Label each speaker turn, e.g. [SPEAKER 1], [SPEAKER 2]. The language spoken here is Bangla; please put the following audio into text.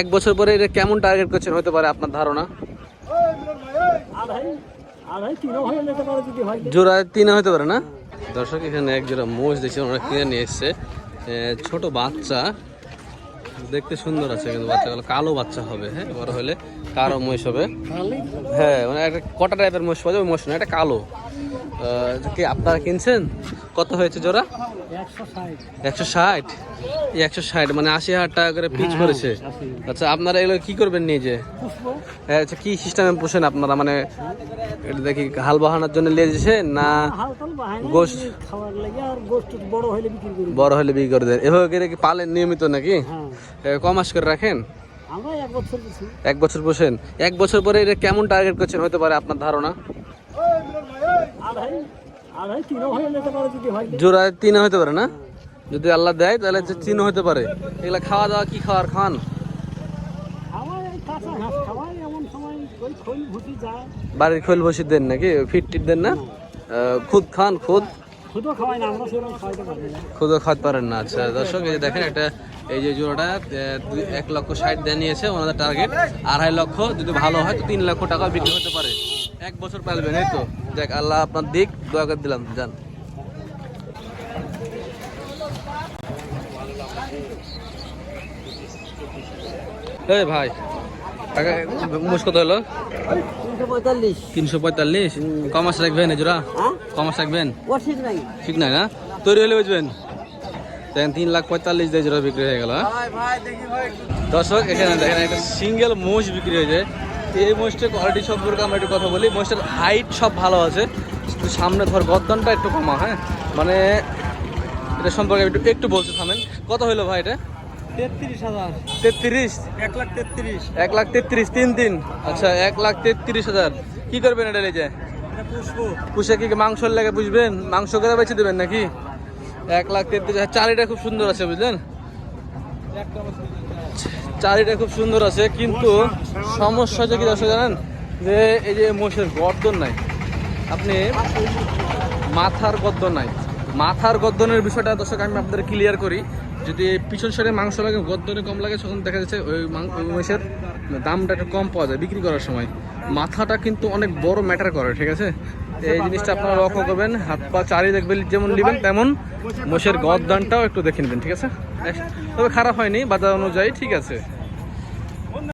[SPEAKER 1] এক বছর পরে এটা কেমন টার্গেট করছেন হতে পারে আপনার ধারণা? জোড়া তিনে হতে পারে না? দর্শক, এখানে এক জোড়া মোষ দেখছি ওরা কিনে নিয়ে এসছে। ছোট বাচ্চা। দেখতে সুন্দর আছে কিন্তু বাচ্চাগুলো। কালো বাচ্চা হবে হ্যাঁ? বড় হলে কালো মহিষ হবে। হ্যাঁ মানে একটা কটা টাইপের মহিষ পাওয়া যাবে? মহিষ না এটা কালো। কি আপনারা কিনছেন? কত হয়েছে জোড়া?
[SPEAKER 2] একশো ষাট?
[SPEAKER 1] একশো ষাট মানে আশি হাজার টাকা করে পিচ পড়েছে আচ্ছা আপনারা এগুলো কি করবেন নিজে?
[SPEAKER 2] পুষ্প
[SPEAKER 1] হ্যাঁ, আচ্ছা কি সিস্টেমে পোষেন আপনারা? মানে এটা দেখি হাল বাহানোর জন্য নিয়ে যেছেন না গোস্ত।
[SPEAKER 2] বড় হলে বিক্রি করি।
[SPEAKER 1] দেন। এভাবে করে কি পালেন নিয়মিত নাকি?
[SPEAKER 2] হ্যাঁ।
[SPEAKER 1] এ, ক মাস করে রাখেন?
[SPEAKER 2] এক বছর
[SPEAKER 1] পোষেন। এক বছর পরে এটা কেমন টার্গেট করছেন? হতে পারে আপনার ধারণা?
[SPEAKER 2] তিনও
[SPEAKER 1] জোড়া তিনে হতে পারে না? যদি আল্লাহ দেয় তাহলে তিনও হতে পারে। এগুলা খাওয়া দাওয়া কি খাওয়ার খান?
[SPEAKER 2] খোল ভুসি
[SPEAKER 1] বাড়ির খোল বসে দেন নাকি? ফিট টিট দেন না? খুদ খান খুদ?
[SPEAKER 2] খুদও
[SPEAKER 1] খাওয়াতে পারেন না। আচ্ছা দর্শক এই যে দেখেন একটা এই যে জোড়াটা এক লক্ষ ষাট দিয়ে নিয়েছে ওনাদের টার্গেট। আড়াই লক্ষ যদি ভালো হয় তো তিন লক্ষ টাকা বিক্রি হতে পারে। এক বছর পালবেন এই তো। দেখ আল্লাহ আপনার দিক দয়া করে দিলাম যান। এই ভাই মুশ কত হলো?
[SPEAKER 2] তিনশো পঁয়তাল্লিশ।
[SPEAKER 1] কমাস রাখবেন এই জোড়া?
[SPEAKER 2] হ্যাঁ?
[SPEAKER 1] কমাস রাখবেন?
[SPEAKER 2] ঠিক নাই।
[SPEAKER 1] না? তৈরি হলে বুঝবেন দেখেন তিন লাখ পঁয়তাল্লিশ দিয়ে জোড়া বিক্রি হয়ে গেল হ্যাঁ? দর্শক এখানে দেখেন একটা সিঙ্গেল মোষ বিক্রি হয়েছে। এই মোষটার কোয়ালিটি সম্পর্কে আমরা একটু কথা বলি মোষটার হাইট সব ভালো আছে। শুধু সামনে ধর গদ্দনটা একটু কমা হ্যাঁ? মানে এটা সম্পর্কে একটু একটু বলতে থামেন। কত হলো ভাই এটা?
[SPEAKER 2] তেত্রিশ হাজার।
[SPEAKER 1] তেত্রিশ?
[SPEAKER 2] এক লাখ তেত্রিশ।
[SPEAKER 1] এক লাখ তেত্রিশ তিন তিন আচ্ছা এক লাখ তেত্রিশ হাজার। কি করবেন এটা লেজে পুষে কি মাংস লেগে বুঝবেন মাংস করে বেছে দেবেন নাকি? এক লাখ তেত্রিশ হাজার। চারিটা খুব সুন্দর আছে বুঝলেন? চারিটা খুব সুন্দর আছে, কিন্তু সমস্যা হচ্ছে কি দর্শক জানেন? যে এই যে মোষের গর্দন নাই। আপনি মাথার গদ্দন নাই। মাথার গদ্দনের বিষয়টা দর্শক আমি আপনাদের ক্লিয়ার করি। যদি পিছন সাইডে মাংস লাগে গদ্দনে কম লাগে, তখন দেখা যাচ্ছে ওই মাং- ওই মোষের দামটা একটু কম পাওয়া যায় বিক্রি করার সময়। মাথাটা কিন্তু অনেক বড় ম্যাটার করে, ঠিক আছে? এই জিনিসটা আপনারা লক্ষ্য করবেন, হাত পা চারি দেখবেন, যেমন নেবেন তেমন মোষের গদ্দানটাও একটু দেখে নেবেন, ঠিক আছে? তবে খারাপ হয়নি, বাজার অনুযায়ী, ঠিক আছে।